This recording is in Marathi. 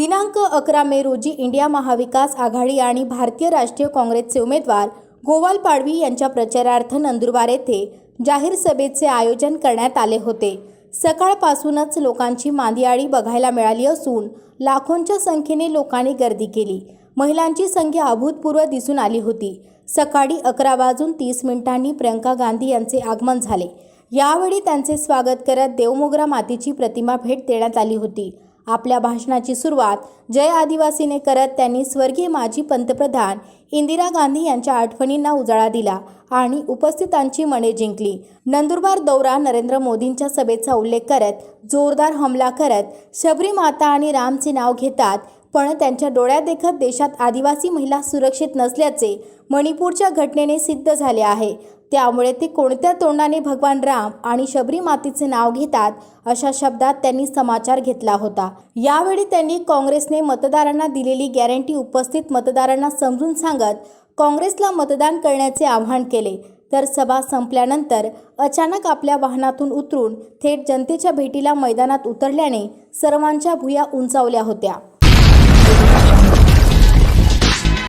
दिनांक अकरा मे रोजी इंडिया महाविकास आघाडी आणि भारतीय राष्ट्रीय काँग्रेसचे उमेदवार गोवाल पाडवी यांच्या प्रचारार्थ नंदुरबार येथे जाहीर सभेचे आयोजन करण्यात आले होते. सकाळपासूनच लोकांची मांदियाळी बघायला मिळाली असून लाखोंच्या संख्येने लोकांनी गर्दी केली. महिलांची संख्या अभूतपूर्व दिसून आली होती. सकाळी अकरा वाजून तीस मिनिटांनी प्रियंका गांधी यांचे आगमन झाले. यावेळी त्यांचे स्वागत करत देवमोगरा मातीची प्रतिमा भेट देण्यात आली होती. आपल्या भाषणाची सुरुवात जय आदिवासीने करत त्यांनी स्वर्गीय माजी पंतप्रधान इंदिरा गांधी यांच्या आठवणींना उजाळा दिला आणि उपस्थितांची मने जिंकली. नंदुरबार दौरा नरेंद्र मोदींच्या सभेचा उल्लेख करत जोरदार हमला करत शबरी माता आणि रामचे नाव घेतात पण त्यांच्या डोळ्यादेखत देशात आदिवासी महिला सुरक्षित नसल्याचे मणिपूरच्या घटनेने सिद्ध झाले आहे. त्यामुळे ते कोणत्या तोंडाने भगवान राम आणि शबरी मातेचे नाव घेतात अशा शब्दात त्यांनी समाचार घेतला होता. यावेळी त्यांनी काँग्रेसने मतदारांना दिलेली गॅरंटी उपस्थित मतदारांना समजून सांगत काँग्रेसला मतदान करण्याचे आवाहन केले. तर सभा संपल्यानंतर अचानक आपल्या वाहनातून उतरून थेट जनतेच्या भेटीला मैदानात उतरल्याने सर्वांच्या भुया उंचावल्या होत्या.